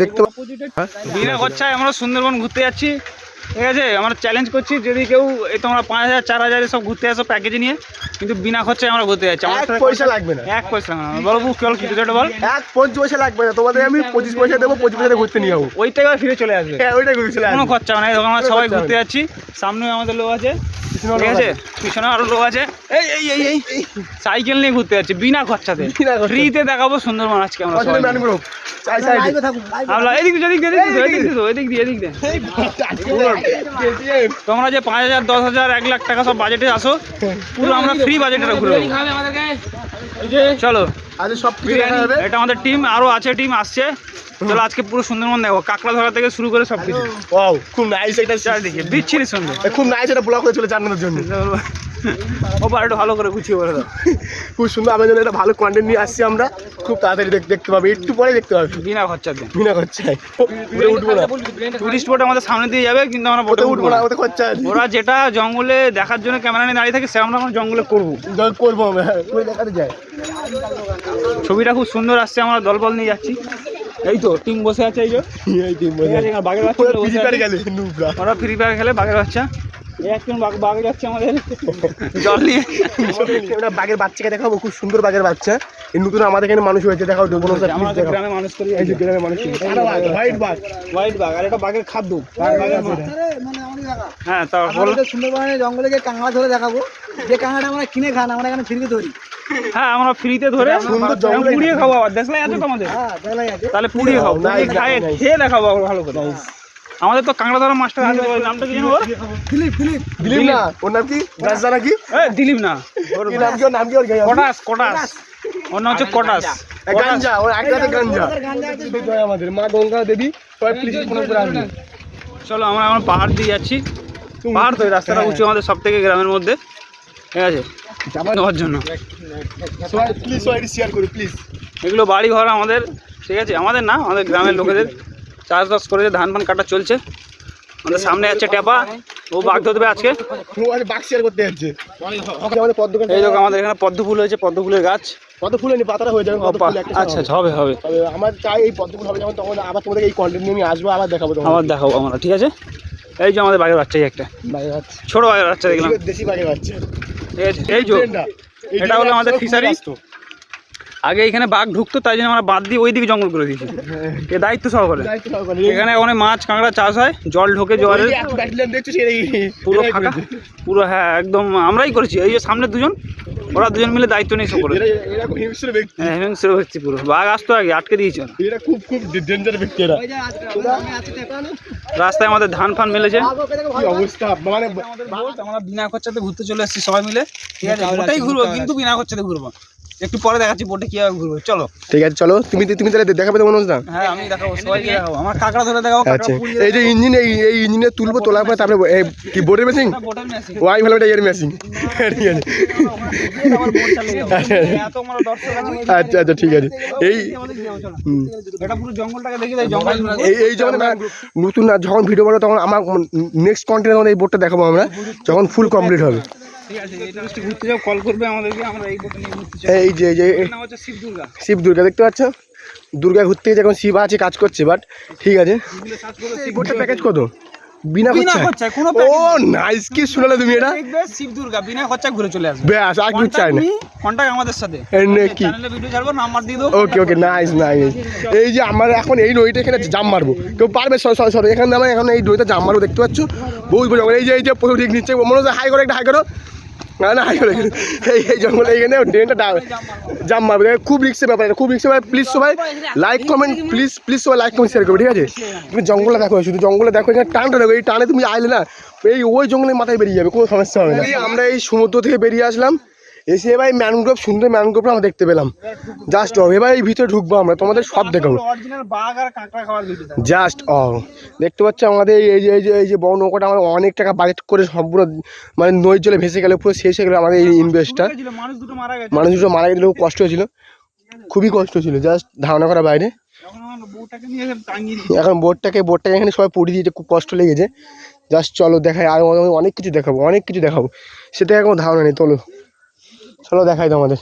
দেখতে হ্যাঁ? বিনা খরচায় আমরা সুন্দরবন ঘুরতে যাচ্ছি। ঠিক আছে? আমরা চ্যালেঞ্জ করছি যদি কেউ এই তোমরা পাঁচ হাজার চার হাজার সব ঘুরতে আসো প্যাকেজ নিয়ে কিন্তু বিনা খরচায় আমরা ঘুরতে যাচ্ছি। আমার পয়সা লাগবে না। এক পয়সা লাগবে না। বলো কেউ কিছু একটা বল? এক পঞ্চাশ পয়সা লাগবে না। তোমাদের আমি পঁচিশ পয়সা দেবো পঁচিশ পয়সা ঘুরতে নিয়ে যাব। ওই টাকা ফিরে চলে আসবে। হ্যাঁ ওইটাই ঘুরছিল কোনো খরচা নেই তখন আমরা সবাই ঘুরতে যাচ্ছি। সামনেও আমাদের লোক আছে। ঠিক আছে। পিছনে আরও লোক আছে এই এই এই এই সাইকেল নিয়ে ঘুরতে যাচ্ছি বিনা খরচাতে ফ্রিতে দেখাবো সুন্দরবন আজকে আমরা এদিক দিয়ে এদিক দিয়ে এদিক দিয়ে তোমরা যে পাঁচ হাজার দশ হাজার এক লাখ টাকা সব বাজেটে আসো পুরো আমরা ফ্রি বাজেটে ঘুরে চলো আজ সব কিছু দেখা যাবে। এটা আমাদের টিম আরও আছে টিম আসছে। চলো আজকে পুরো সুন্দরবন দেখো। কাঁকড়া ধরা থেকে শুরু করে সব কিছু ওয়াও খুব নাইস একটা চারিদিকে বিচ্ছিরি সুন্দর। খুব নাইস এটা ব্লক হয়ে চলে জানানোর জন্য। ও বার একটু ভালো করে গুছিয়ে বলে দাও। খুব সুন্দর আমাদের জন্য একটা ভালো কন্টেন্ট নিয়ে আসছি আমরা। খুব তাড়াতাড়ি দেখতে পাবে। একটু পরে দেখতে পাবে। বিনা খরচাতে। বিনা খরচায়। উঠবো না। টুরিস্ট বোট আমাদের সামনে দিয়ে যাবে কিন্তু আমরা বোটে উঠবো না। না খরচা আছে। ওরা যেটা জঙ্গলে দেখার জন্য ক্যামেরা নিয়ে দাঁড়িয়ে থাকে সেটা আমরা জঙ্গলে করব। করব আমরা। দেখাতে যায় ছবিটা খুব সুন্দর আসছে আমরা দলবল নিয়ে যাচ্ছি। এই তো টিম বসে আছে এই যে। এই তিন ঠিক আছে, বাঘের বাচ্চা বসে নুবরা। ওরা ফ্রি ফায়ার খেলে বাঘের বাচ্চা। একজন বাঘ বাঘ যাচ্ছে আমাদের। জল নিয়ে। ওটা বাঘের বাচ্চাকে দেখাবো খুব সুন্দর বাঘের বাচ্চা। এই নতুন আমাদের এখানে মানুষ হয়েছে দেখাও আমরা গ্রামে মানুষ করি এই যে গ্রামে মানুষ। হোয়াইট বাঘ। হোয়াইট বাঘ আর এটা বাঘের খাদ্য। হ্যাঁ তা সুন্দরবনে জঙ্গলে গিয়ে কাঁকড়া ধরে দেখাবো। যে কাঁকড়াটা আমরা কিনে খান আমরা এখানে ফ্রিতে ধরি। হ্যাঁ আমরা ফ্রিতে ধরে সুন্দর জঙ্গলে- পুড়িয়ে খাব আবার দেখলে আছে তো আমাদের হ্যাঁ দেখাই আছে। তাহলে পুড়িয়ে খাব. খেয়ে দেখাবো আবার ভালো করে। আমাদের তো কাঁকড়া ধরা মাস্টার আছে ওর নামটা কি জানো ওর? Philip Philip. দিলীপ না ওর নাম কি? গাছদা নাকি? এ, দিলীপ না। ওর নাম কি ওর নাম কি ওর গায়ে কটাস কটাস। ওর নাম হচ্ছে কটাস। গাঞ্জা ওর একটাতে গাঞ্জা জয় আমাদের মা গঙ্গা দেবী সবাই প্লিজ ফোন করে আসবে চলো আমরা এখন পাহাড় দিয়ে যাচ্ছি। পাহাড় তো এই রাস্তাটা উঁচু আমাদের সব থেকে গ্রামের মধ্যে। ঠিক আছে? নেওয়ার জন্য। প্লিজ সবাই শেয়ার করো প্লিজ এগুলো বাড়ি ঘর আমাদের ঠিক আছে? আমাদের না আমাদের গ্রামের লোকেদের। চাষবাস করেছে ধান ফান কাটা চলছে। আমাদের সামনে আছে টেপা ও বাঘ ধরবে আজকে। করতে যাচ্ছে পদ্ম এই দেখো আমাদের এখানে পদ্ম ফুল হয়েছে পদ্ম ফুলের গাছ। কত ফুল পাতাটা হয়ে যাবে আচ্ছা হবে হবে। তবে আমার চাই এই পদ্ম ফুল হবে যখন তখন আবার তোমাদের এই কন্টেন্ট নিয়ে আসব আবার দেখাবো আবার দেখাবো আমরা ঠিক আছে? এই যে আমাদের বাঘের বাচ্চা এই একটা ছোট বাঘের বাচ্চা দেখলাম। দেশি বাচ্চা। এই যে এটা হলো আমাদের ফিশারি আগে এখানে বাঘ ঢুকতো তাই জন্য আমরা বাদ দিয়ে ওই দিকে জঙ্গল করে দিয়েছি। এ দায়িত্ব সহকারে। এখানে অনেক মাছ কাঁকড়া চাষ হয় জল ঢোকে সেটাই পুরো ফাঁকা। পুরো হ্যাঁ একদম আমরাই করেছি। এই যে সামনে দুজন ওরা দুজন মিলে দায়িত্ব নিয়ে সব করে হ্যাঁ হিংস্র ব্যক্তি পুরো। বাঘ আসতো আগে আটকে দিয়েছে এরা খুব খুব ডেঞ্জার ব্যক্তি এরা? রাস্তায় আমাদের ধান ফান মেলেছে। অবস্থা? মানে আমরা বিনা খরচাতে ঘুরতে চলে এসেছি সবাই মিলে। ঠিক আছে বোটেই ঘুরবো কিন্তু বিনা খরচাতে ঘুরবো একটু পরে দেখাচ্ছি বোটে কীভাবে ঘুরবো। চলো। ঠিক আছে চলো। তুমি তুমি তাহলে দেখাবে তো মনোজ না হ্যাঁ আমি দেখাবো সবাইকে দেখাবো। আমার কাঁকড়া ধরে দেখাবো আচ্ছা। এই যে ইঞ্জিন এই এই ইঞ্জিনে তুলবো তোলার পরে তারপরে এই কি বোর্ডের মেশিন বোটের মেশিন ওয়াই ভালো এটা এর মেশিন ঠিক আছে। আচ্ছা আচ্ছা ঠিক আছে। এই এই এই যখন না নতুন না যখন ভিডিও বানাবো তখন আমার নেক্সট কন্টেন্ট এই বোর্ডটা দেখাবো আমরা যখন ফুল কমপ্লিট হবে। ঠিক আছে এই ঘুরতে যাও কল করবে আমাদেরকে আমরা এই বোটে নিয়ে ঘুরতে চাই এই যে এই যে নাম হচ্ছে শিব দুর্গা। শিব দুর্গা দেখতে পাচ্ছ? দুর্গা ঘুরতে গেছে এখন শিব আছে কাজ করছে বাট ঠিক আছে। প্যাকেজ কত? বিনা বিনা খরচায়? খরচায় কোনো ও নাইস কি শুনালে তুমি এটা? দেখবে শিব দুর্গা বিনা খরচায় ঘুরে চলে আসবে। ব্যাস আর কিছু চাই না। কন্টাক্ট আমাদের সাথে। এই চ্যানেলে ভিডিও ছাড়বো নাম্বার দিয়ে দেবো। ওকে ওকে নাইস নাইস এই যে আমরা এখন এই এখানে জাম মারবো। কেউ পারবে? সর সর সর এখানে আমরা এখন এই নদীটা জাম মারবো দেখতে পাচ্ছ? বহু জঙ্গল এই যে এই যে প্রথম ঠিক নিচ্ছে মনে হচ্ছে হাই করো একটা হাই করো। না না, এই এই জঙ্গলে এখানে ড্রেনটা জাম মারবে। খুব রিক্সের ব্যাপার। খুব রিক্সের ব্যাপার। প্লিজ সবাই লাইক কমেন্ট প্লিজ প্লিজ সবাই লাইক কমেন্ট শেয়ার করবে, ঠিক আছে? তুমি জঙ্গলে দেখো, শুধু জঙ্গলে দেখো, এখানে টানটা দেখো। এই টানে তুমি আইলে না, এই ওই জঙ্গলের মাথায় বেরিয়ে যাবে, কোনো সমস্যা হবে না। আমরা এই সমুদ্র থেকে বেরিয়ে আসলাম। এসে এবার ম্যানগ্রোভ সুন্দর ম্যানগ্রোভটা আমরা দেখতে পেলাম। জাস্ট অফ এবার এই ভিতরে ঢুকবো আমরা তোমাদের সব দেখাবো। জাস্ট অফ দেখতে পাচ্ছ আমাদের এই যে এই যে এই যে বড় নৌকাটা আমরা অনেক টাকা বাজেট করে সম্পূর্ণ মানে নই জলে ভেসে গেলে পুরো শেষ হয়ে গেলো আমাদের এই ইনভেস্টটা মানুষ দুটো মারা গেছে। মানুষ দুটো মারা গেলে খুব কষ্ট হয়েছিল। খুবই কষ্ট ছিল জাস্ট ধারণা করা বাইরে। এখন বোটটাকে বোটটাকে এখানে সবাই পড়ে দিয়েছে খুব কষ্ট লেগেছে। জাস্ট চলো দেখায় আর অনেক কিছু দেখাবো অনেক কিছু দেখাবো। সেটা এখন ধারণা নেই চলো। চলো দেখাই তো আমাদের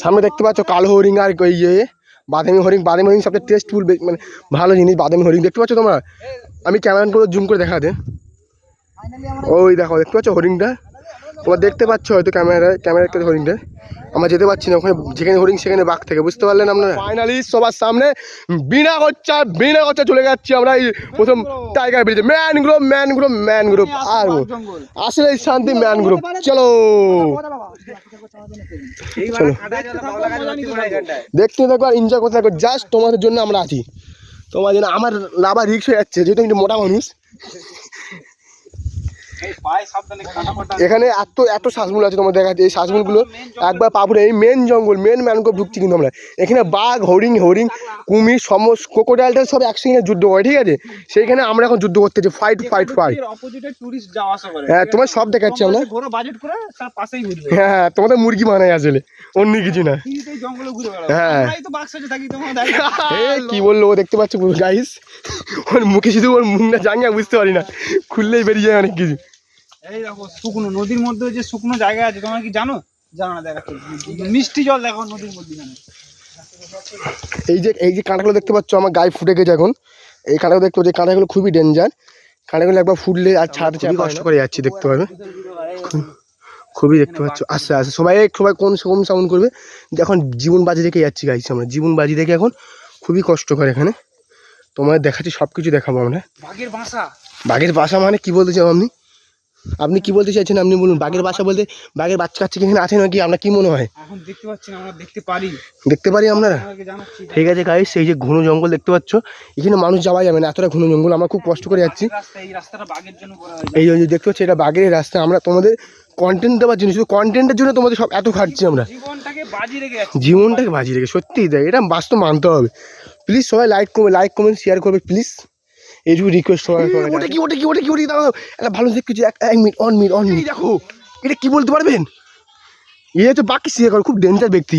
সামনে দেখতে পাচ্ছ কালো হরিং আর ওই ইয়ে বাদামি হরিণ। বাদামি হরিং সবচেয়ে টেস্টফুল মানে ভালো জিনিস বাদামি হরিণ। দেখতে পাচ্ছ তোমরা? আমি ক্যামেরা করে জুম করে দেখাতে। ওই দেখো দেখতে পাচ্ছ হরিণটা? তোমরা দেখতে পাচ্ছ হয়তো ক্যামেরায় ক্যামেরা দেখতে হরিণটা। আমরা যেতে পারছি না ওখানে যেখানে হরিণ সেখানে বাঘ থেকে। বুঝতে পারলেন আপনারা? ফাইনালি সবার সামনে বিনা খরচা বিনা খরচা চলে যাচ্ছি আমরা এই প্রথম টাইগার ব্রিজে man group man group man group আর আসলে শান্তি ম্যান গ্রুপ চলো। দেখতে দেখো আর এনজয় করতে থাকো। জাস্ট তোমাদের জন্য আমরা আছি। তোমার জন্য আমার লাভা রিক্স হয়ে যাচ্ছে, যেহেতু আমি মোটা মানুষ পায়ে সাবধানে কাটা ফাটা এখানে এত এত শ্বাসমূল আছে তোমার দেখা এই শ্বাসমূলগুলো একবার পাবো এই মেন জঙ্গল মেন ম্যানগ্রোভ ঢুকছি কিন্তু আমরা। এখানে বাঘ হরিণ হরিণ কুমির সমস্ত ক্রোকোডাইলটা সব একসঙ্গে যুদ্ধ করে ঠিক আছে? সেইখানে আমরা এখন যুদ্ধ করতেছি ফাইট ফাইট ফাইট হ্যাঁ তোমার সব দেখাচ্ছি আমরা। হ্যাঁ হ্যাঁ তোমাদের মুরগি বানাই আসলে। অন্য কিছু না। হ্যাঁ। কি বলল ও দেখতে পাচ্ছ গাইস ওর মুখে শুধু ওর মুখ মুখটা জাঙ্গা বুঝতে পারি না। খুললেই বেরিয়ে যায় অনেক কিছু। এই দেখো শুকনো নদীর মধ্যে যে শুকনো জায়গা আছে তোমরা কি জানো? জানো না দেখাচ্ছি। মিষ্টি জল দেখো নদীর মধ্যে এই যে এই যে কাঁটাগুলো দেখতে পাচ্ছ আমার গায়ে ফুটে গেছে এখন। এই কাঁটাগুলো দেখতে পাচ্ছ কাঁটাগুলো খুবই ডেঞ্জার কাঁটাগুলো একবার ফুটলে আর খুবই কষ্ট করে যাচ্ছি দেখতে পাবে? খুবই দেখতে পাচ্ছ আস্তে আস্তে। সবাই সবাই কোন কোন সাউন্ড করবে? এখন জীবন বাজি রেখে যাচ্ছি গাইছি আমরা। জীবন বাজি রেখে এখন খুবই কষ্ট করে এখানে। তোমাদের দেখাচ্ছি সব কিছু দেখাবো আমরা। বাঘের বাসা। বাঘের বাসা মানে কি বলতে চাও আপনি? আপনি কি বলতে চাইছেন? আপনি বলুন বাঘের বাসা বলতে বাঘের বাচ্চা কাচ্চা এখানে আছে নাকি? আপনার কি মনে হয়? এখন দেখতে পাচ্ছি আমরা দেখতে পারি। দেখতে পারি আপনারা ঠিক আছে গাইস এই যে ঘন জঙ্গল দেখতে পাচ্ছ এখানে মানুষ যাওয়া যাবে না এতটা ঘন জঙ্গল আমরা খুব কষ্ট করে যাচ্ছি। এই যে দেখতে পাচ্ছি এটা বাঘের রাস্তা আমরা তোমাদের কন্টেন্ট দেওয়ার জন্য শুধু কন্টেন্টের জন্য তোমাদের সব এত খাটছি আমরা। জীবনটাকে বাজি রেখে জীবনটাকে বাজিয়ে রেখে সত্যিই তাই এটা বাস্তব মানতে হবে। প্লিজ সবাই লাইক করবে লাইক কমেন্ট শেয়ার করবে প্লিজ এইটুকু রিকোয়েস্ট ওটা কি ওটা কি ওটা কি ওটা কি দাঁড়াও। একটা ভালো দেখছি এক এক minute one minute one minute দেখো। এটা কি বলতে পারবেন? এ তো বাকি শেয়ার করে খুব ডেঞ্জার ব্যক্তি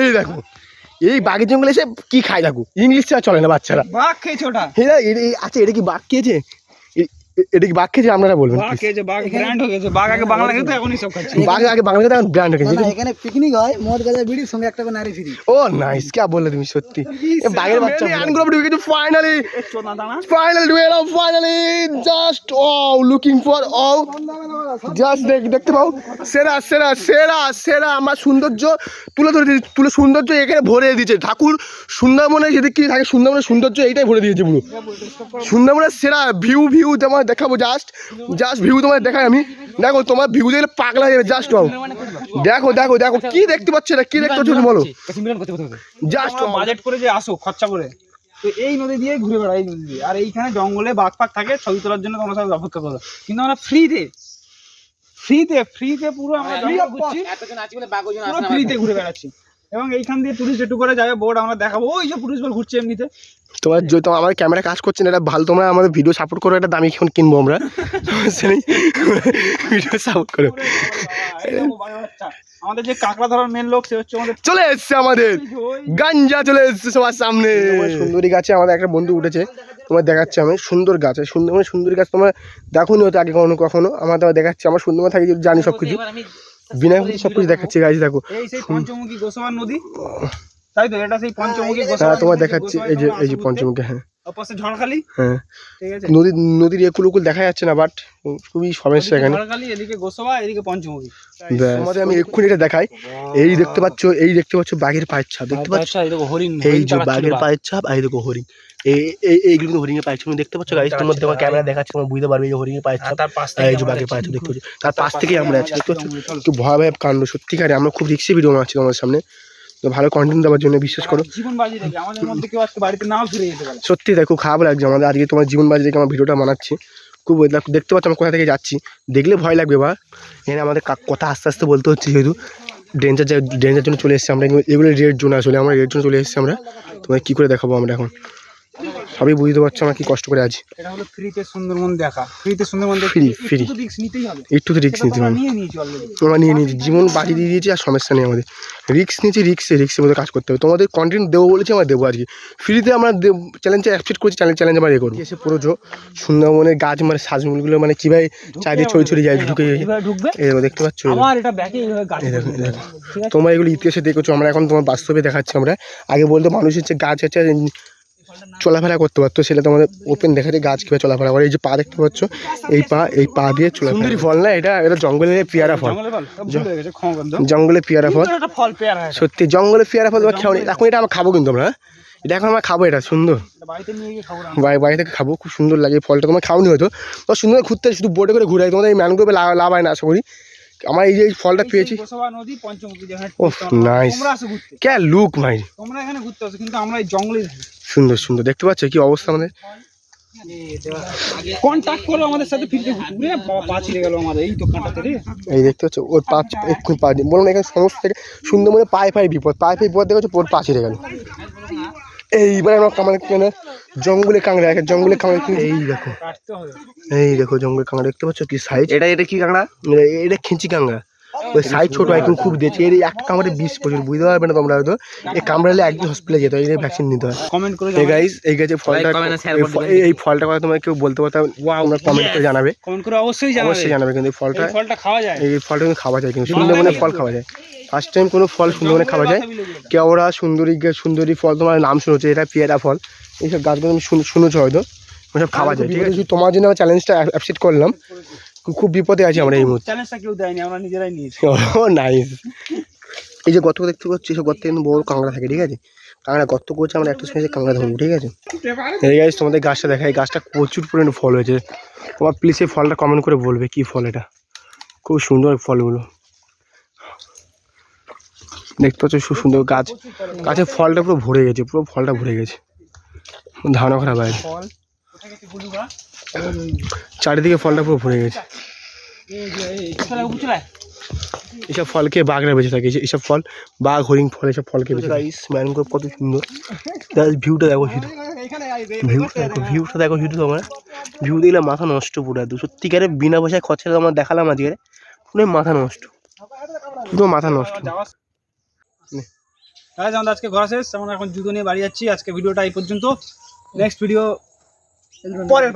এই দেখো। এই বাঘের জঙ্গলে এসে কি খায় দেখো? ইংলিশ চলে না বাচ্চারা। বাঘ খেয়েছে ওটা। আচ্ছা এটা কি বাঘ খেয়েছে? এটা কি বাঘ খেয়েছে আপনারা বলবেন বাঘ খেয়েছে বাঘ ব্র্যান্ড হয়ে গেছে। বাঘ আগে বাংলা খেতে এখন সব খাচ্ছে। বাঘ আগে বাংলা কথা ব্র্যান্ড না, খেয়েছে না, এখানে পিকনিক হয় মদ গাজা বিড়ির সঙ্গে একটা করে নারী ফ্রি। ও নাইস কে বললে তুমি সত্যি? এ বাঘের বাচ্চা ঢুকে ফাইনালি ফাইনালি ঢুকে ফাইনালি জাস্ট ও লুকিং ফর ও জাস্ট দেখ দেখতে পাও সেরা সেরা সেরা সেরা আমার সৌন্দর্য তুলে ধরে দিয়েছে তুলে সৌন্দর্য এখানে ভরে দিয়েছে। ঠাকুর সুন্দরবনে যদি কি থাকে সুন্দরবনের সৌন্দর্য এইটাই ভরে দিয়েছে পুরো। সুন্দরবনের সেরা ভিউ ভিউ তোমার দেখাবো জাস্ট জাস্ট ভিউ তোমার দেখাই আমি। দেখো তোমার ভিউ দেখলে পাগলা হয়ে যাবে জাস্ট পাও দেখো দেখো দেখো কি দেখতে পাচ্ছ এটা? কি দেখতে পাচ্ছ বলো? জাস্ট বাজেট করে যে আসো খরচা করে। তো এই নদী দিয়ে ঘুরে বেড়াই এই নদী দিয়ে। আর এইখানে জঙ্গলে বাঘ ফাঘ থাকে ছবি তোলার জন্য তোমরা সবাই অপেক্ষা করো। কিন্তু আমরা ফ্রিতে ফ্রিতে ফ্রিতে পুরো আমরা ফ্রিতে ঘুরে বেড়াচ্ছি। এবং এইখান দিয়ে টুরিস্ট একটু করে যাবে বোর্ড আমরা দেখাবো। ওই যে টুরিস্ট বোর্ড ঘুরছে এমনিতে। তোমার যদি তোমার আমার ক্যামেরা কাজ করছে না এটা ভালো তোমরা আমাদের ভিডিও সাপোর্ট করো এটা দামি এখন কিনবো আমরা। ভিডিও সাপোর্ট করো। আমাদের যে কাঁকড়া ধরার মেন লোক সে হচ্ছে আমাদের চলে এসছে আমাদের। গাঞ্জা চলে এসছে সবার সামনে। সুন্দরী গাছে আমাদের একটা বন্ধু উঠেছে তোমার দেখাচ্ছে আমি। সুন্দর গাছ সুন্দর মানে সুন্দরী গাছ তোমরা দেখো নি হয়তো আগে কখনো কখনো। আমার তোমার দেখাচ্ছে আমার সুন্দর থাকি জানি সব কিছু বিনা সব কিছু দেখাচ্ছে গাছ দেখো। এই সেই পঞ্চমুখী গোসাবার নদী। তাই তো এটা সেই পঞ্চমুখী গোসাবা হ্যাঁ তোমার দেখাচ্ছি এই যে এই যে পঞ্চমুখী হ্যাঁ। পাশে ঝড়খালি? হ্যাঁ। ঠিক আছে? নদীর নদীর একুল উকুল দেখা যাচ্ছে না বাট খুবই সমস্যা এখানে। ঝড়খালি এদিকে গোসাবা এদিকে পঞ্চমুখী। তোমাদের আমি এক্ষুনি এটা দেখাই। এই দেখতে পাচ্ছ এই দেখতে পাচ্ছ বাঘের পায়ের ছাপ। দেখতে পাচ্ছ? এই যে বাঘের পায়ের ছাপ আর এই দেখো হরিণ। এই এই এইগুলো কিন্তু হরিণের পায়ের ছাপ। তুমি দেখতে পাচ্ছ গাইস তোমার তোমার ক্যামেরা দেখাচ্ছে তোমার বুঝতে পারবে এই যে হরিণের পায়ের ছাপ। তার পাশ আর এই যে বাঘের পায়ের ছাপ দেখতে পাচ্ছ। তার পাশ থেকেই আমরা আছি দেখতে পাচ্ছ? কি ভয়াবহ কাণ্ড সত্যিকারে আমরা খুব রিক্সি ভিডিও বানাচ্ছি তোমার সামনে। তো ভালো কন্টেন্ট দেওয়ার জন্য বিশ্বাস করো। জীবন বাজি রেখে আমাদের মধ্যে কেউ আজকে বাড়িতে নাও ফিরে যেতে পারে। সত্যি তাই খুব খারাপ লাগছে আমাদের। আজকে তোমার জীবন বাজি দেখে আমার ভিডিওটা বানাচ্ছি। খুব দেখ- দেখতে পাচ্ছ আমরা কোথা থেকে যাচ্ছি। দেখলে ভয় লাগবে বা এখানে আমাদের কথা আস্তে আস্তে বলতে হচ্ছে যেহেতু ডেঞ্জার ডেঞ্জার জন্য চলে এসেছি আমরা। এগুলো- এগুলো রেড জোন আসলে আমরা রেড জোন চলে এসেছি আমরা। তোমাকে কী করে দেখাবো আমরা এখন? সবই বুঝতে পারছ আমার কি কষ্ট করে আছি। এটা হলো ফ্রিতে সুন্দরবন দেখা। ফ্রিতে সুন্দরবন free। একটু রিস্ক নিতেই হবে। একটু তো রিক্স নিতে তোমরা হবে। নিয়ে নিয়েছি অলরেডি আমরা নিয়ে নিয়েছি। জীবন বাজি দিয়ে দিয়েছি আর সমস্যা নেই আমাদের। রিক্স নিয়েছি রিক্সে রিক্সের মধ্যে কাজ করতে হবে। তোমাদের কন্টেন্ট দেবো বলেছি আমরা দেবো আজকে। ফ্রিতে আমরা চ্যালেঞ্জে অ্যাকসেপ্ট করছি চ্যালেঞ্জ চ্যালেঞ্জ আমরা এ করব। এসে পুরো জো সুন্দরবনের গাছ মানে সাজমুলগুলো মানে কীভাবে চারিদিকে ছড়ি ছড়ি যায় ঢুকে এই দেখতে পাচ্ছ? তোমরা এগুলো ইতিহাসে দেখেছ আমরা এখন তোমার বাস্তবে দেখাচ্ছি আমরা। আগে বলতো মানুষ হচ্ছে গাছ হচ্ছে চলাফেরা করতে পারতো সেটা তোমাদের ওপেন দেখাচ্ছে গাছ কীভাবে চলাফেরা করে এই যে পা দেখতে পাচ্ছ এই পা এই পা দিয়ে চলে ফল না এটা? এটা জঙ্গলে পেয়ারা ফল। জঙ্গলে পেয়ারা ফল। ফল পেয়ারা সত্যি জঙ্গলের পেয়ারা ফল তোমার খাও এখন এটা আমরা খাব কিন্তু আমরা হ্যাঁ? এটা এখন আমরা খাব এটা সুন্দর। এটা বাড়িতে খাব বাড়ি বাড়ি থেকে খাব খুব সুন্দর লাগে ফলটা। তোমার খাওনি হয়তো তো সুন্দর ঘুরতে শুধু বোটে করে ঘুরে তোমাদের এই ম্যানগ্রোভে লাভ হয় না আশা করি। আমার এই যে এই ফলটা পেয়েছি। গোসাবা নদী পঞ্চমুখী যেখানে ওহ, nice। তোমরা কে লুক ভাই। তোমরা এখানে ঘুরতে আসো কিন্তু আমরা এই জঙ্গলে সুন্দর সুন্দর। দেখতে পাচ্ছ কি অবস্থা আমাদের? কন্ট্যাক্ট করো আমাদের সাথে ফিরতে ঘুরে পা ছিঁড়ে গেল আমাদের এই দোকানটাতে রে। এই দেখতে পাচ্ছ ওর পা এক্ষুনি পা বলুন এখানে সমস্ত থেকে সুন্দরবনে পায়ে পায়ে বিপদ। পায়ে পায়ে বিপদ দেখেছ ওর পা ছিঁড়ে গেল। এইবার আমরা কামারে কেন জঙ্গলে কাঁকড়া একটা জঙ্গলে কাঁকড়া কিনেছি। এই দেখো। এই দেখো জঙ্গলে কাঁকড়া দেখতে পাচ্ছ কি সাইজ এটা এটা কি কাঁকড়া? এটা খিঞ্চি কাঁকড়া। ওই সাইজ ছোট এখন খুব দিয়েছে এর একটা কামড়ে বিষ প্রচুর বুঝতে পারবে না তোমরা হয়তো। এই কামড়ালে একদিন হসপিটালে যেতে হয় এই ভ্যাকসিন নিতে হয়। কমেন্ট করে এই গাইস এই গাছে ফলটা এই ফলটা কথা তোমাকে কেউ বলতে পারতাম তোমরা কমেন্ট করে জানাবে। কমেন্ট করে অবশ্যই জানাবে। অবশ্যই জানাবে কিন্তু এই ফলটা। এই ফলটা খাওয়া যায়। এই ফলটা কিন্তু খাওয়া যায় কিন্তু সুন্দরবনে ফল খাওয়া যায়। ফার্স্ট টাইম কোনো ফল সুন্দরবনে খাওয়া যায়। কেওড়া সুন্দরী গা- সুন্দরী ফল তোমার নাম শুনেছো এটা পেয়ারা ফল। এইসব গাছগুলো তুমি শুন- শুনেছো হয়তো। ওসব খাওয়া যায় ঠিক আছে? তোমার জন্য আমার চ্যালেঞ্জটা অ্যাকসেপ্ট করলাম। খুব বিপদে আছি আমরা এই মুহূর্তে। চ্যালেঞ্জটা কেউ দেয়নি আমরা নিজেরাই নিয়েছি। ও নাইস এই যে গর্ত দেখতে পাচ্ছি সব গর্তে কিন্তু বড় কাঁকড়া থাকে ঠিক আছে? কাঁকড়া গর্ত করছে আমরা একটা সময় কাঁকড়া ধরবো ঠিক আছে? এই গাছ তোমাদের গাছটা দেখা এই গাছটা প্রচুর পরিমাণে ফল হয়েছে। তোমার প্লিজ এই ফলটা কমেন্ট করে বলবে কি ফল এটা? খুব সুন্দর ফলগুলো। দেখতে পাচ্ছ খুব সুন্দর গাছ। গাছের ফলটা পুরো ভরে গেছে পুরো ফলটা ভরে গেছে। ধারণা করা বাইরে চারিদিকে ফলটা পুরো ভরে গেছে। এসব ফলকে বাঘরা বেঁচে থাকে। এইসব- এইসব ফল বাঘ হরিণ ফল এসব ফলকে বেঁচে থাকে। ম্যানগ্রোভ কত সুন্দর। ভিউটা দেখো শুধু। ভিউটা দেখো ভিউটা দেখো শুধু তোমরা। ভিউ দেখলে মাথা নষ্ট পুরো একদম। সত্যিকারে বিনা পয়সায় খরচা করে আমরা দেখালাম আজকে। পুরো মাথা নষ্ট। পুরো মাথা নষ্ট। গাইজ আমাদের আজকে ঘোরা শেষ। আমরা এখন জুতো নিয়ে বাড়ি যাচ্ছি। আজকে ভিডিওটা এই পর্যন্ত। নেক্সট ভিডিও পরের